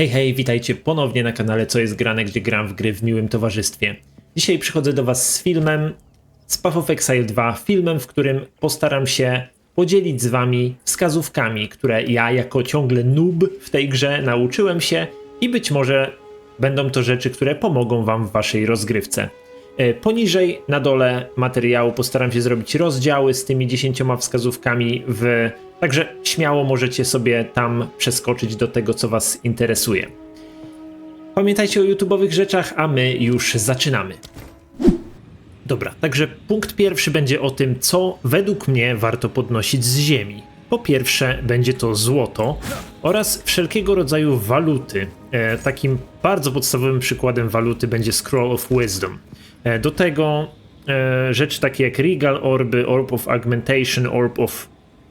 Hej, hej, witajcie ponownie na kanale Co jest grane, gdzie gram w gry w miłym towarzystwie. Dzisiaj przychodzę do Was z filmem z Path of Exile 2, filmem, w którym postaram się podzielić z Wami wskazówkami, które ja jako ciągle noob w tej grze nauczyłem się i być może będą to rzeczy, które pomogą Wam w Waszej rozgrywce. E, Poniżej na dole materiału postaram się zrobić rozdziały z tymi 10 wskazówkami w Także śmiało możecie sobie tam przeskoczyć do tego, co Was interesuje. Pamiętajcie o YouTube'owych rzeczach, a my już zaczynamy. Dobra, także punkt pierwszy będzie o tym, co według mnie warto podnosić z ziemi. Po pierwsze, będzie to złoto oraz wszelkiego rodzaju waluty. E, takim bardzo podstawowym przykładem waluty będzie Scroll of Wisdom. E, do tego e, rzeczy takie jak Regal Orby, Orb of Augmentation, Orb of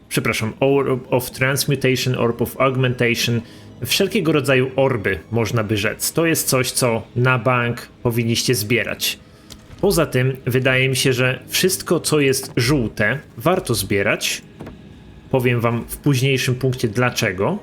przepraszam, Orb of Transmutation, Orb of Augmentation, wszelkiego rodzaju orby, można by rzec. To jest coś, co na bank powinniście zbierać. Poza tym, wydaje mi się, że wszystko, co jest żółte, warto zbierać. Powiem wam w późniejszym punkcie dlaczego.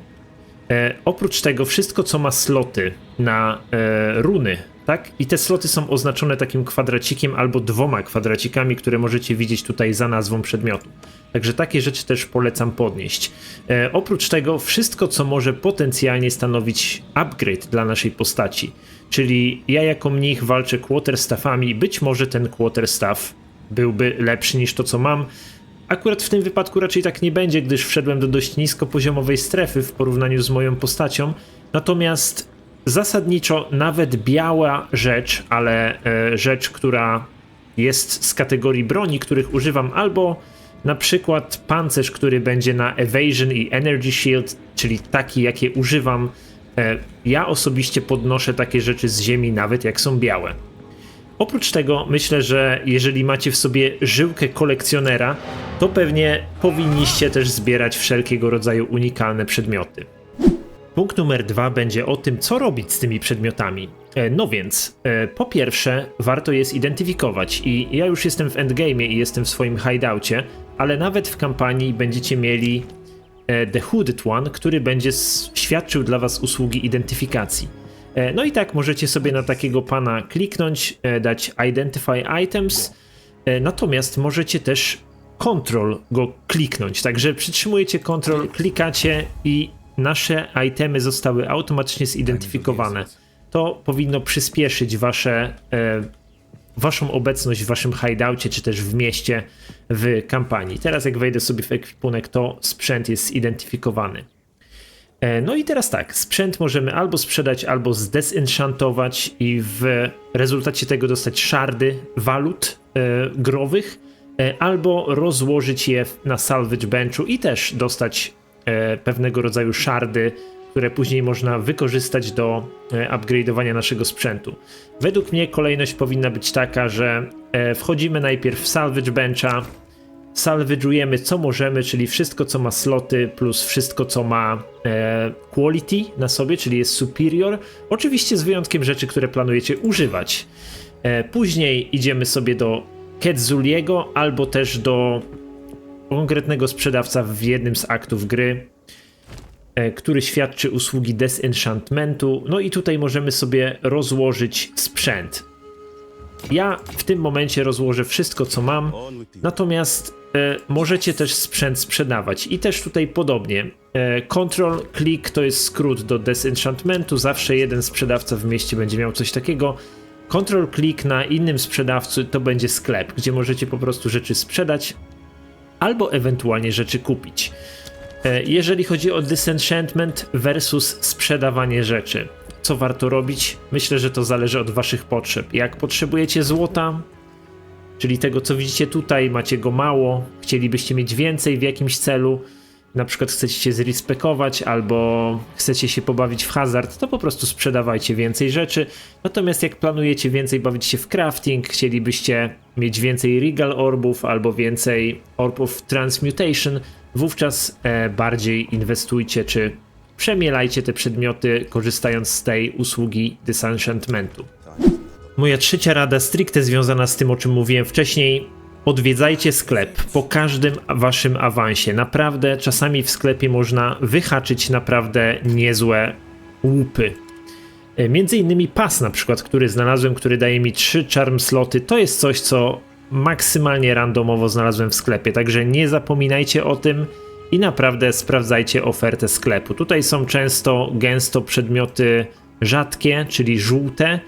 E, oprócz tego, wszystko, co ma sloty na e, runy, tak? I te sloty są oznaczone takim kwadracikiem albo dwoma kwadracikami, które możecie widzieć tutaj za nazwą przedmiotu. Także takie rzeczy też polecam podnieść. E, oprócz tego, wszystko, co może potencjalnie stanowić upgrade dla naszej postaci. Czyli ja jako mnich walczę quarterstaffami, być może ten quarterstaff byłby lepszy niż to, co mam. Akurat w tym wypadku raczej tak nie będzie, gdyż wszedłem do dość niskopoziomowej strefy w porównaniu z moją postacią. Natomiast zasadniczo nawet biała rzecz, ale e, rzecz, która jest z kategorii broni, których używam albo na przykład pancerz, który będzie na Evasion i Energy Shield, czyli taki, jakie używam. E, ja osobiście podnoszę takie rzeczy z ziemi, nawet jak są białe. Oprócz tego myślę, że jeżeli macie w sobie żyłkę kolekcjonera, to pewnie powinniście też zbierać wszelkiego rodzaju unikalne przedmioty. Punkt numer dwa będzie o tym, co robić z tymi przedmiotami. E, No więc, e, po pierwsze, warto jest identyfikować i ja już jestem w endgame'ie i jestem w swoim hideoutie, ale nawet w kampanii będziecie mieli e, The Hooded One, który będzie świadczył dla was usługi identyfikacji. No i tak możecie sobie na takiego pana kliknąć, dać Identify Items, natomiast możecie też Control go kliknąć. Także przytrzymujecie Control, klikacie i nasze itemy zostały automatycznie zidentyfikowane. To powinno przyspieszyć wasze, e, waszą obecność w waszym hideoutie, czy też w mieście w kampanii. Teraz jak wejdę sobie w ekwipunek, to sprzęt jest zidentyfikowany. E, No i teraz tak, sprzęt możemy albo sprzedać, albo zdesenchantować i w rezultacie tego dostać szardy walut e, growych, e, albo rozłożyć je na salvage benchu i też dostać pewnego rodzaju szardy, które później można wykorzystać do e, upgrade'owania naszego sprzętu. Według mnie kolejność powinna być taka, że e, wchodzimy najpierw w salvage bencha, salvage'ujemy co możemy, czyli wszystko co ma sloty plus wszystko co ma e, quality na sobie, czyli jest superior. Oczywiście z wyjątkiem rzeczy, które planujecie używać. E, później idziemy sobie do Ketzuliego albo też do konkretnego sprzedawca w jednym z aktów gry, e, który świadczy usługi desenchantmentu. No i tutaj możemy sobie rozłożyć sprzęt. Ja w tym momencie rozłożę wszystko, co mam, natomiast e, możecie też sprzęt sprzedawać. I też tutaj podobnie. E, control click to jest skrót do desenchantmentu. Zawsze jeden sprzedawca w mieście będzie miał coś takiego. Control click na innym sprzedawcy to będzie sklep, gdzie możecie po prostu rzeczy sprzedać albo ewentualnie rzeczy kupić. E, Jeżeli chodzi o disenchantment versus sprzedawanie rzeczy, co warto robić? Myślę, że to zależy od Waszych potrzeb. Jak potrzebujecie złota, czyli tego, co widzicie tutaj, macie go mało, chcielibyście mieć więcej w jakimś celu, na przykład chcecie się zrespekować albo chcecie się pobawić w hazard, to po prostu sprzedawajcie więcej rzeczy. Natomiast jak planujecie więcej bawić się w crafting, chcielibyście mieć więcej regal orbów albo więcej orbów transmutation, wówczas e, bardziej inwestujcie czy przemielajcie te przedmioty korzystając z tej usługi disenchantmentu. Moja trzecia rada stricte związana z tym, o czym mówiłem wcześniej. Odwiedzajcie sklep po każdym waszym awansie. Naprawdę czasami w sklepie można wyhaczyć naprawdę niezłe łupy. E, Między innymi pas na przykład, który znalazłem, który daje mi 3 charm sloty, to jest coś, co maksymalnie randomowo znalazłem w sklepie, także nie zapominajcie o tym i naprawdę sprawdzajcie ofertę sklepu. Tutaj są często gęsto przedmioty rzadkie, czyli żółte,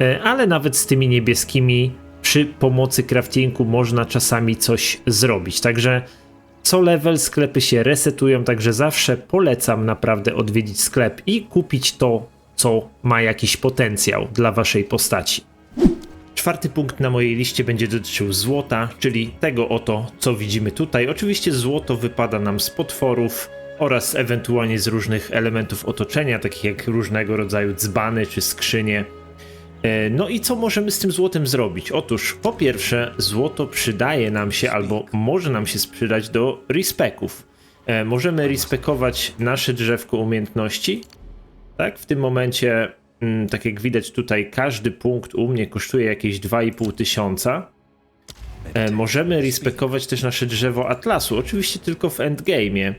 e, ale nawet z tymi niebieskimi przy pomocy craftingu można czasami coś zrobić. Także co level sklepy się resetują, także zawsze polecam naprawdę odwiedzić sklep i kupić to, co ma jakiś potencjał dla waszej postaci. Czwarty punkt na mojej liście będzie dotyczył złota, czyli tego oto, co widzimy tutaj. Oczywiście złoto wypada nam z potworów oraz ewentualnie z różnych elementów otoczenia, takich jak różnego rodzaju dzbany czy skrzynie. E, No i co możemy z tym złotem zrobić? Otóż po pierwsze złoto przydaje nam się albo może nam się sprzedać do respeków. E, Możemy respekować nasze drzewko umiejętności. Tak, w tym momencie, mm, tak jak widać tutaj, każdy punkt u mnie kosztuje jakieś 2,5 tysiąca. E, Możemy respekować też nasze drzewo atlasu, oczywiście tylko w endgame'ie.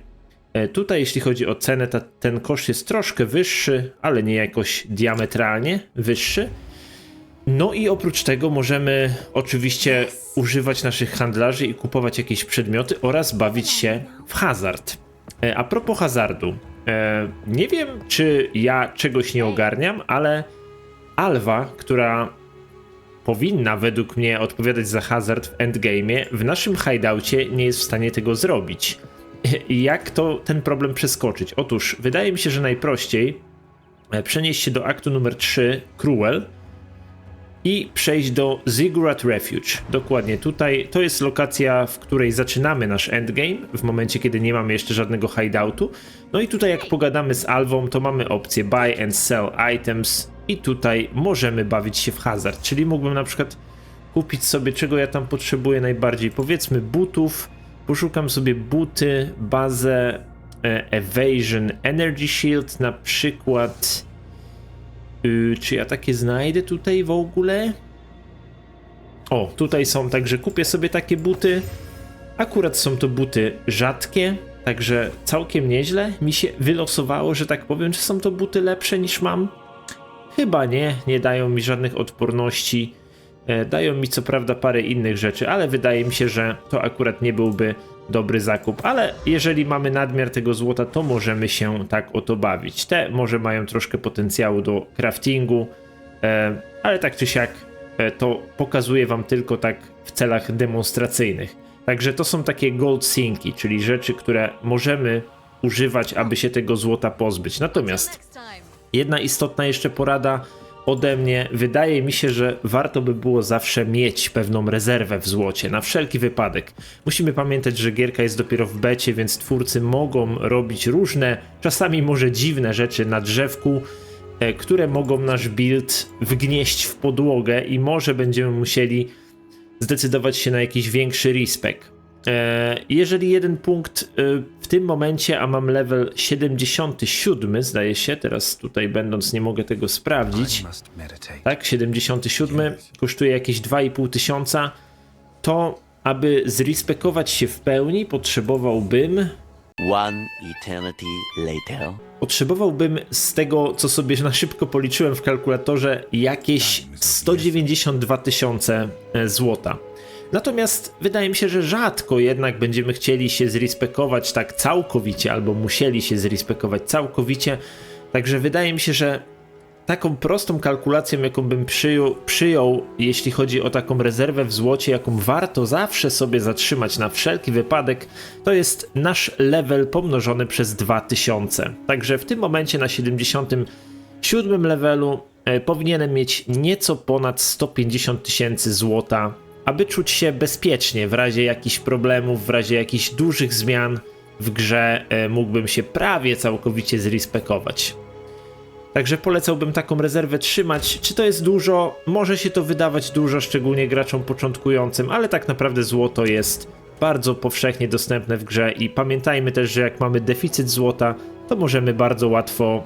Tutaj, jeśli chodzi o cenę, ta, ten koszt jest troszkę wyższy, ale nie jakoś diametralnie wyższy. No i oprócz tego możemy oczywiście używać naszych handlarzy i kupować jakieś przedmioty oraz bawić się w hazard. E, A propos hazardu, e, nie wiem czy ja czegoś nie ogarniam, ale Alwa, która powinna według mnie odpowiadać za hazard w endgame'ie, w naszym hideoutie nie jest w stanie tego zrobić. Jak to ten problem przeskoczyć? Otóż wydaje mi się, że najprościej e, przenieść się do aktu numer 3 Cruel i przejść do Ziggurat Refuge. Dokładnie tutaj. To jest lokacja, w której zaczynamy nasz endgame, w momencie kiedy nie mamy jeszcze żadnego hideoutu. No i tutaj jak pogadamy z Alwą, to mamy opcję buy and sell items i tutaj możemy bawić się w hazard, czyli mógłbym na przykład kupić sobie czego ja tam potrzebuję najbardziej, powiedzmy butów, poszukam sobie buty, bazę e, Evasion Energy Shield na przykład czy ja takie znajdę tutaj w ogóle? O, tutaj są, także kupię sobie takie buty. Akurat są to buty rzadkie, także całkiem nieźle. Mi się wylosowało, że tak powiem, czy są to buty lepsze niż mam? Chyba nie, nie dają mi żadnych odporności. E, Dają mi co prawda parę innych rzeczy, ale wydaje mi się, że to akurat nie byłby dobry zakup. Ale jeżeli mamy nadmiar tego złota, to możemy się tak oto bawić. Te może mają troszkę potencjału do craftingu, e, ale tak czy siak e, to pokazuję wam tylko tak w celach demonstracyjnych. Także to są takie gold sinki, czyli rzeczy, które możemy używać, aby się tego złota pozbyć. Natomiast. Jedna istotna jeszcze porada ode mnie. Wydaje mi się, że warto by było zawsze mieć pewną rezerwę w złocie, na wszelki wypadek. Musimy pamiętać, że gierka jest dopiero w becie, więc twórcy mogą robić różne, czasami może dziwne rzeczy na drzewku, e, które mogą nasz build wgnieść w podłogę i może będziemy musieli zdecydować się na jakiś większy respect. E, Jeżeli jeden punkt e, w tym momencie, a mam level 77, zdaje się, teraz tutaj będąc nie mogę tego sprawdzić. Tak, 77 kosztuje jakieś 2,5 tysiąca. To, aby zrespekować się w pełni, potrzebowałbym. One eternity later. Potrzebowałbym z tego, co sobie na szybko policzyłem w kalkulatorze, jakieś 192 tysiące e, złota. Natomiast wydaje mi się, że rzadko jednak będziemy chcieli się zrespekować tak całkowicie, albo musieli się zrespekować całkowicie. Także wydaje mi się, że taką prostą kalkulacją, jaką bym przyjął, przyjął, jeśli chodzi o taką rezerwę w złocie, jaką warto zawsze sobie zatrzymać na wszelki wypadek, to jest nasz level pomnożony przez 2000. Także w tym momencie na 77 levelu e, powinienem mieć nieco ponad 150 tysięcy złota, aby czuć się bezpiecznie w razie jakichś problemów, w razie jakichś dużych zmian w grze e, mógłbym się prawie całkowicie zrespekować. Także polecałbym taką rezerwę trzymać. Czy to jest dużo? Może się to wydawać dużo, szczególnie graczom początkującym, ale tak naprawdę złoto jest bardzo powszechnie dostępne w grze i pamiętajmy też, że jak mamy deficyt złota, to możemy bardzo łatwo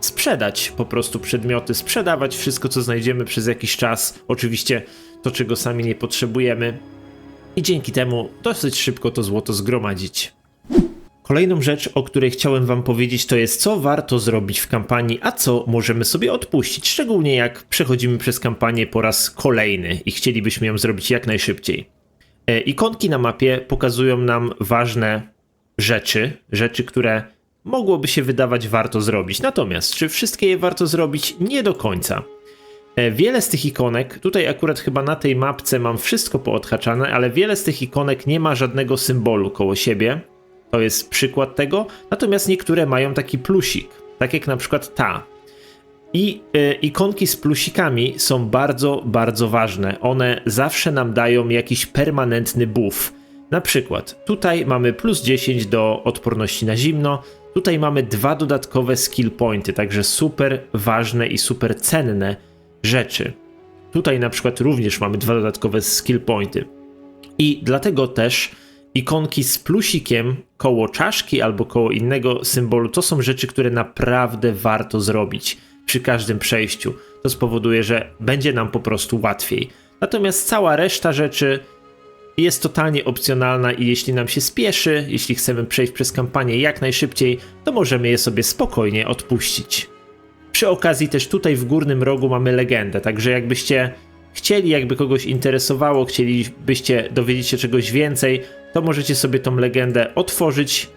sprzedać po prostu przedmioty, sprzedawać wszystko, co znajdziemy przez jakiś czas. Oczywiście to, czego sami nie potrzebujemy. I dzięki temu dosyć szybko to złoto zgromadzić. Kolejną rzecz, o której chciałem Wam powiedzieć, to jest co warto zrobić w kampanii, a co możemy sobie odpuścić. Szczególnie jak przechodzimy przez kampanię po raz kolejny i chcielibyśmy ją zrobić jak najszybciej. E, Ikonki na mapie pokazują nam ważne rzeczy, rzeczy, które mogłoby się wydawać warto zrobić. Natomiast, czy wszystkie je warto zrobić? Nie do końca. E, Wiele z tych ikonek, tutaj akurat chyba na tej mapce mam wszystko poodhaczane, ale wiele z tych ikonek nie ma żadnego symbolu koło siebie. To jest przykład tego. Natomiast niektóre mają taki plusik, tak jak na przykład ta. I e, ikonki z plusikami są bardzo, bardzo ważne. One zawsze nam dają jakiś permanentny buff. Na przykład tutaj mamy plus 10 do odporności na zimno, tutaj mamy dwa dodatkowe skill pointy, także super ważne i super cenne rzeczy. Tutaj na przykład również mamy dwa dodatkowe skill pointy. I dlatego też ikonki z plusikiem koło czaszki albo koło innego symbolu to są rzeczy, które naprawdę warto zrobić przy każdym przejściu. To spowoduje, że będzie nam po prostu łatwiej. Natomiast cała reszta rzeczy jest totalnie opcjonalna i jeśli nam się spieszy, jeśli chcemy przejść przez kampanię jak najszybciej, to możemy je sobie spokojnie odpuścić. Przy okazji też tutaj w górnym rogu mamy legendę, także jakbyście chcieli, jakby kogoś interesowało, chcielibyście dowiedzieć się czegoś więcej, to możecie sobie tą legendę otworzyć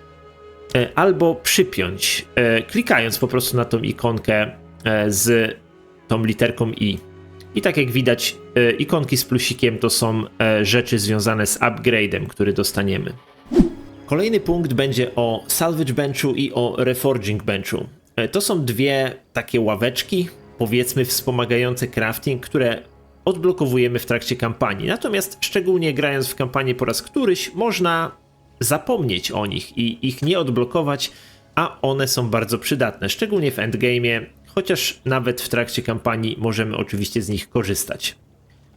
e, albo przypiąć, e, klikając po prostu na tą ikonkę e, z tą literką i. I tak jak widać, ikonki z plusikiem to są rzeczy związane z upgrade'em, który dostaniemy. Kolejny punkt będzie o Salvage Benchu i o Reforging Benchu. E, To są dwie takie ławeczki, powiedzmy wspomagające crafting, które odblokowujemy w trakcie kampanii. Natomiast szczególnie grając w kampanię po raz któryś, można zapomnieć o nich i ich nie odblokować, a one są bardzo przydatne, szczególnie w endgame'ie, chociaż nawet w trakcie kampanii możemy oczywiście z nich korzystać.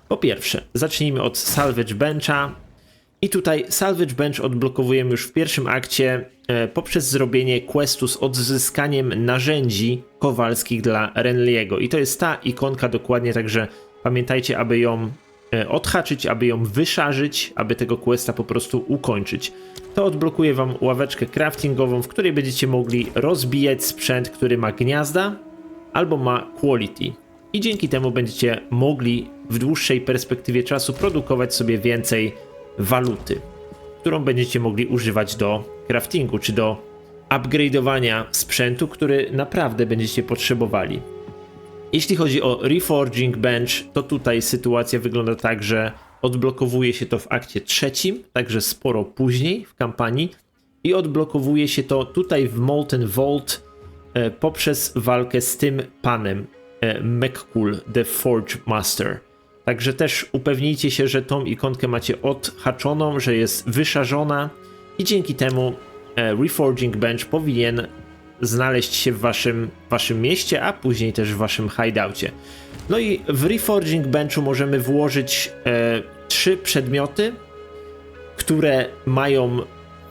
Po pierwsze, zacznijmy od Salvage Bencha. I tutaj Salvage Bench odblokowujemy już w pierwszym akcie e, poprzez zrobienie questu z odzyskaniem narzędzi kowalskich dla Renliego. I to jest ta ikonka dokładnie, także pamiętajcie, aby ją e, odhaczyć, aby ją wyszarzyć, aby tego questa po prostu ukończyć. To odblokuje wam ławeczkę craftingową, w której będziecie mogli rozbijać sprzęt, który ma gniazda albo ma quality. I dzięki temu będziecie mogli w dłuższej perspektywie czasu produkować sobie więcej waluty, którą będziecie mogli używać do craftingu czy do upgrade'owania sprzętu, który naprawdę będziecie potrzebowali. Jeśli chodzi o Reforging Bench, to tutaj sytuacja wygląda tak, że odblokowuje się to w akcie trzecim, także sporo później w kampanii i odblokowuje się to tutaj w Molten Vault e, poprzez walkę z tym panem e, McCool, The Forge Master. Także też upewnijcie się, że tą ikonkę macie odhaczoną, że jest wyszarzona i dzięki temu e, Reforging Bench powinien znaleźć się w waszym, waszym mieście, a później też w waszym hideoutie. No i w Reforging Benchu możemy włożyć e, trzy przedmioty, które mają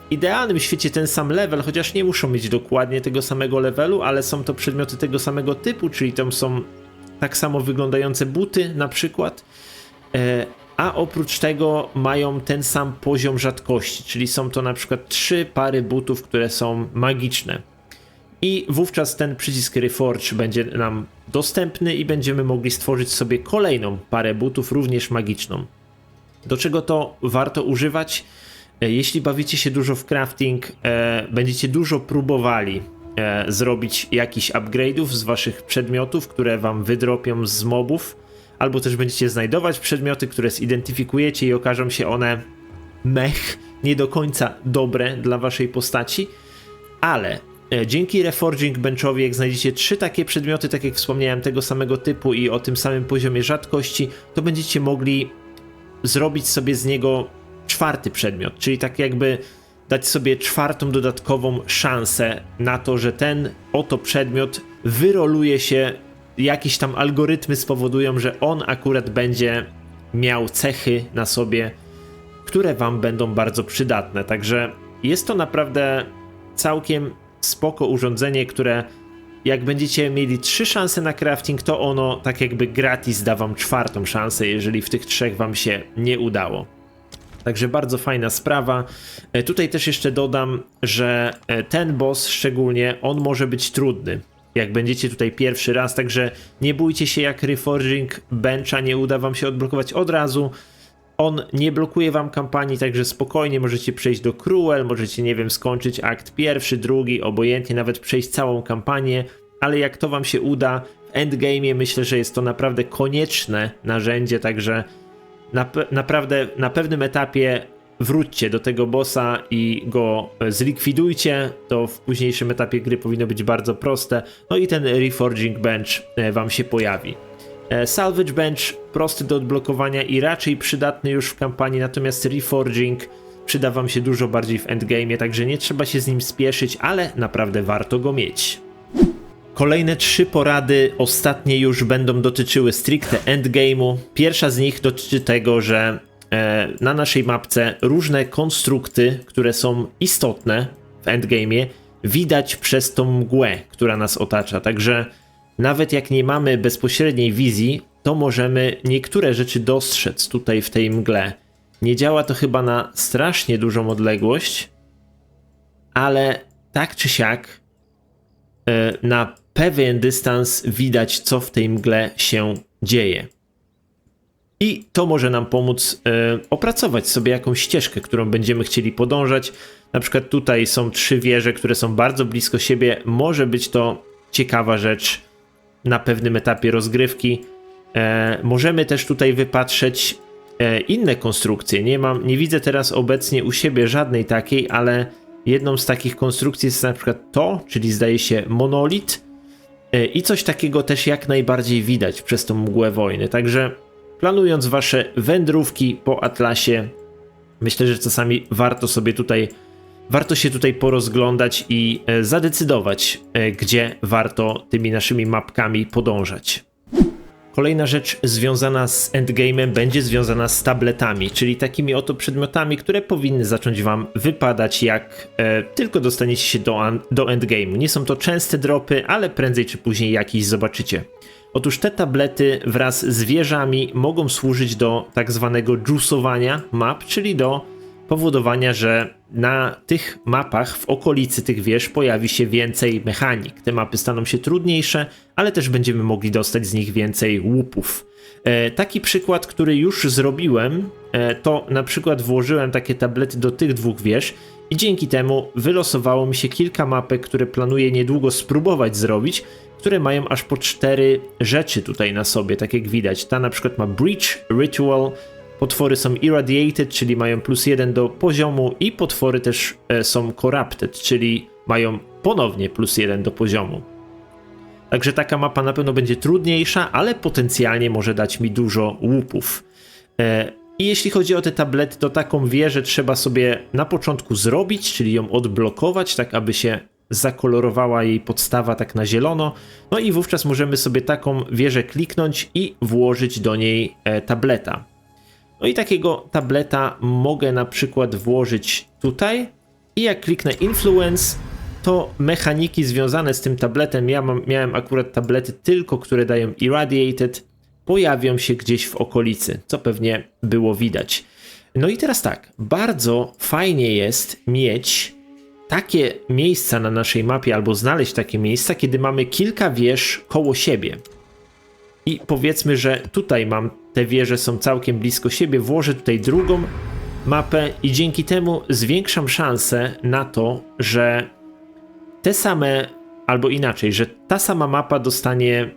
w idealnym świecie ten sam level, chociaż nie muszą mieć dokładnie tego samego levelu, ale są to przedmioty tego samego typu, czyli tam są tak samo wyglądające buty na przykład. E, a oprócz tego mają ten sam poziom rzadkości, czyli są to na przykład trzy pary butów, które są magiczne. I wówczas ten przycisk Reforge będzie nam dostępny i będziemy mogli stworzyć sobie kolejną parę butów, również magiczną. Do czego to warto używać? E, Jeśli bawicie się dużo w crafting, e, będziecie dużo próbowali zrobić jakiś upgrade'ów z waszych przedmiotów, które wam wydropią z mobów, albo też będziecie znajdować przedmioty, które zidentyfikujecie i okażą się one mech, nie do końca dobre dla waszej postaci, ale e, dzięki Reforging Benchowi, jak znajdziecie trzy takie przedmioty, tak jak wspomniałem, tego samego typu i o tym samym poziomie rzadkości, to będziecie mogli zrobić sobie z niego czwarty przedmiot, czyli tak jakby dać sobie czwartą dodatkową szansę na to, że ten oto przedmiot wyroluje się, jakieś tam algorytmy spowodują, że on akurat będzie miał cechy na sobie, które wam będą bardzo przydatne. Także jest to naprawdę całkiem spoko urządzenie, które jak będziecie mieli trzy szanse na crafting, to ono tak jakby gratis da wam czwartą szansę, jeżeli w tych trzech wam się nie udało. Także bardzo fajna sprawa. E, Tutaj też jeszcze dodam, że e, ten boss szczególnie, on może być trudny. Jak będziecie tutaj pierwszy raz, także nie bójcie się jak Reforging Bencha nie uda wam się odblokować od razu. On nie blokuje wam kampanii, także spokojnie możecie przejść do Cruel, możecie, nie wiem, skończyć akt pierwszy, drugi, obojętnie, nawet przejść całą kampanię, ale jak to wam się uda, w endgame'ie myślę, że jest to naprawdę konieczne narzędzie, także naprawdę na pewnym etapie wróćcie do tego bossa i go e, zlikwidujcie, to w późniejszym etapie gry powinno być bardzo proste. No i ten Reforging Bench e, wam się pojawi. E, Salvage Bench prosty do odblokowania i raczej przydatny już w kampanii, natomiast Reforging przyda wam się dużo bardziej w endgame, także nie trzeba się z nim spieszyć, ale naprawdę warto go mieć. Kolejne trzy porady, ostatnie już będą dotyczyły stricte endgame'u. Pierwsza z nich dotyczy tego, że e, na naszej mapce różne konstrukty, które są istotne w endgame'ie, widać przez tą mgłę, która nas otacza. Także nawet jak nie mamy bezpośredniej wizji, to możemy niektóre rzeczy dostrzec tutaj w tej mgle. Nie działa to chyba na strasznie dużą odległość, ale tak czy siak e, na pewien dystans widać, co w tej mgle się dzieje. I to może nam pomóc e, opracować sobie jakąś ścieżkę, którą będziemy chcieli podążać. Na przykład tutaj są trzy wieże, które są bardzo blisko siebie. Może być to ciekawa rzecz na pewnym etapie rozgrywki. E, możemy też tutaj wypatrzeć e, inne konstrukcje. Nie mam, nie widzę teraz obecnie u siebie żadnej takiej, ale jedną z takich konstrukcji jest na przykład to, czyli zdaje się monolit. E, I coś takiego też jak najbardziej widać przez tą mgłę wojny. Także planując wasze wędrówki po Atlasie, myślę, że czasami warto sobie tutaj, warto się tutaj porozglądać i e, zadecydować, e, gdzie warto tymi naszymi mapkami podążać. Kolejna rzecz związana z endgame'em będzie związana z tabletami, czyli takimi oto przedmiotami, które powinny zacząć wam wypadać, jak e, tylko dostaniecie się do, do endgame'u. Nie są to częste dropy, ale prędzej czy później jakiś zobaczycie. Otóż te tablety wraz z wieżami mogą służyć do tak zwanego juicowania map, czyli do powodowania, że na tych mapach w okolicy tych wież pojawi się więcej mechanik. Te mapy staną się trudniejsze, ale też będziemy mogli dostać z nich więcej łupów. E, taki przykład, który już zrobiłem, e, to na przykład włożyłem takie tablety do tych dwóch wież i dzięki temu wylosowało mi się kilka mapek, które planuję niedługo spróbować zrobić, które mają aż po cztery rzeczy tutaj na sobie, tak jak widać. Ta na przykład ma Breach, Ritual, Potwory są irradiated, czyli mają plus jeden do poziomu, i potwory też e, są corrupted, czyli mają ponownie plus jeden do poziomu. Także taka mapa na pewno będzie trudniejsza, ale potencjalnie może dać mi dużo łupów. E, I jeśli chodzi o te tablety, to taką wieżę trzeba sobie na początku zrobić, czyli ją odblokować, tak aby się zakolorowała jej podstawa tak na zielono. No i wówczas możemy sobie taką wieżę kliknąć i włożyć do niej e, tableta. No i takiego tableta mogę na przykład włożyć tutaj i jak kliknę Influence, to mechaniki związane z tym tabletem, ja mam, miałem akurat tablety tylko, które dają Irradiated, pojawią się gdzieś w okolicy, co pewnie było widać. No i teraz tak, bardzo fajnie jest mieć takie miejsca na naszej mapie, albo znaleźć takie miejsca, kiedy mamy kilka wież koło siebie. I powiedzmy, że tutaj mam te wieże są całkiem blisko siebie, włożę tutaj drugą mapę i dzięki temu zwiększam szansę na to, że te same, albo inaczej, że ta sama mapa dostanie,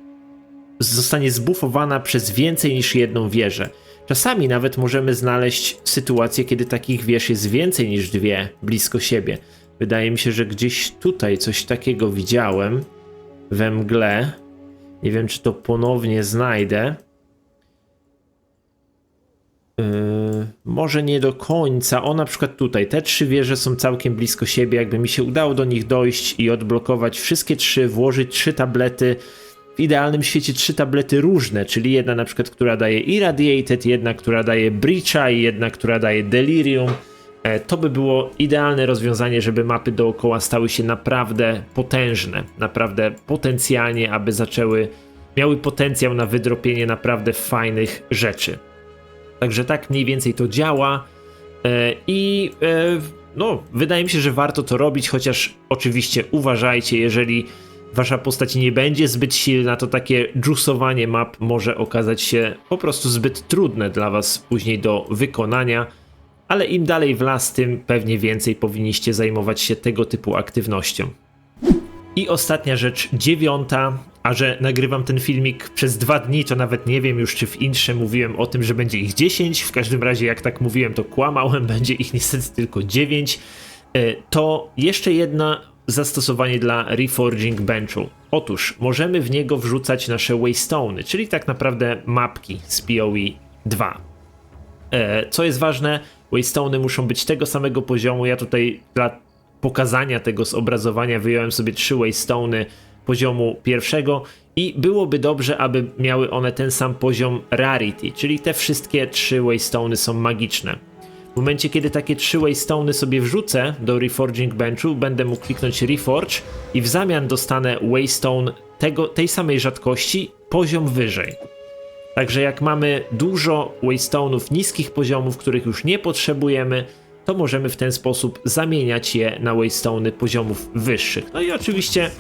zostanie zbufowana przez więcej niż jedną wieżę. Czasami nawet możemy znaleźć sytuację, kiedy takich wież jest więcej niż dwie blisko siebie. Wydaje mi się, że gdzieś tutaj coś takiego widziałem we mgle. Nie wiem, czy to ponownie znajdę. Yy, może nie do końca. O, na przykład tutaj. Te trzy wieże są całkiem blisko siebie. Jakby mi się udało do nich dojść i odblokować wszystkie trzy, włożyć trzy tablety. W idealnym świecie trzy tablety różne, czyli jedna na przykład, która daje Irradiated, jedna, która daje Breacha i jedna, która daje Delirium. E, To by było idealne rozwiązanie, żeby mapy dookoła stały się naprawdę potężne, naprawdę potencjalnie, aby zaczęły, miały potencjał na wydropienie naprawdę fajnych rzeczy. Także tak mniej więcej to działa. E, I e, no, wydaje mi się, że warto to robić, chociaż oczywiście uważajcie, jeżeli wasza postać nie będzie zbyt silna, to takie juicowanie map może okazać się po prostu zbyt trudne dla was później do wykonania. Ale im dalej w las, tym pewnie więcej powinniście zajmować się tego typu aktywnością. I ostatnia rzecz, dziewiąta, a że nagrywam ten filmik przez dwa dni, to nawet nie wiem już, czy w intrze mówiłem o tym, że będzie ich 10. W każdym razie, jak tak mówiłem, to kłamałem, będzie ich niestety tylko 9. E, To jeszcze jedno zastosowanie dla Reforging Benchu. Otóż możemy w niego wrzucać nasze Waystone'y, czyli tak naprawdę mapki z PoE 2. E, Co jest ważne, Waystone'y muszą być tego samego poziomu. Ja tutaj dla pokazania tego zobrazowania wyjąłem sobie trzy Waystone'y poziomu pierwszego i byłoby dobrze, aby miały one ten sam poziom Rarity, czyli te wszystkie trzy Waystone'y są magiczne. W momencie, kiedy takie trzy Waystone'y sobie wrzucę do Reforging Benchu, będę mógł kliknąć Reforge i w zamian dostanę Waystone tego, tej samej rzadkości poziom wyżej. Także jak mamy dużo waystone'ów niskich poziomów, których już nie potrzebujemy, to możemy w ten sposób zamieniać je na waystone'y poziomów wyższych. No i oczywiście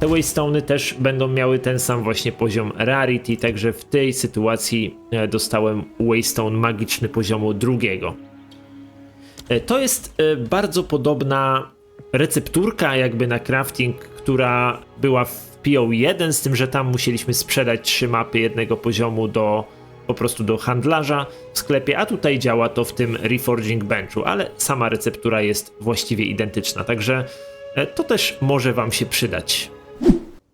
te waystone'y też będą miały ten sam właśnie poziom rarity, także w tej sytuacji e, dostałem waystone magiczny poziomu drugiego. E, To jest e, bardzo podobna recepturka jakby na crafting, która była w PO1, z tym, że tam musieliśmy sprzedać trzy mapy jednego poziomu do po prostu do handlarza w sklepie, a tutaj działa to w tym Reforging Benchu, ale sama receptura jest właściwie identyczna, także e, to też może wam się przydać.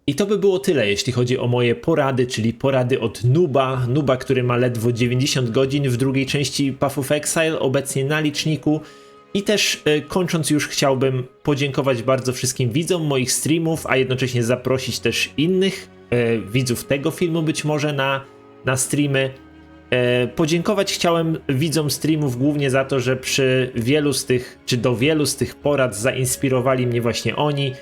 I to by było tyle, jeśli chodzi o moje porady, czyli porady od Nuba. Nuba, który ma ledwo 90 godzin w drugiej części Path of Exile, obecnie na liczniku. I też e, kończąc już chciałbym podziękować bardzo wszystkim widzom moich streamów, a jednocześnie zaprosić też innych e, widzów tego filmu być może na, na streamy. E, podziękować chciałem widzom streamów głównie za to, że przy wielu z tych, czy do wielu z tych porad zainspirowali mnie właśnie oni,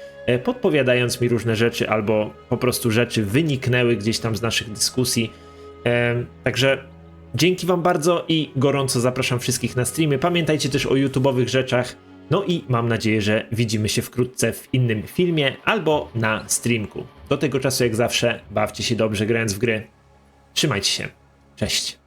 podpowiadając mi różne rzeczy albo po prostu rzeczy wyniknęły gdzieś tam z naszych dyskusji. Także dzięki Wam bardzo i gorąco zapraszam wszystkich na streamy. Pamiętajcie też o YouTube'owych rzeczach. No i mam nadzieję, że widzimy się wkrótce w innym filmie albo na streamku. Do tego czasu, jak zawsze, bawcie się dobrze grając w gry. Trzymajcie się. Cześć.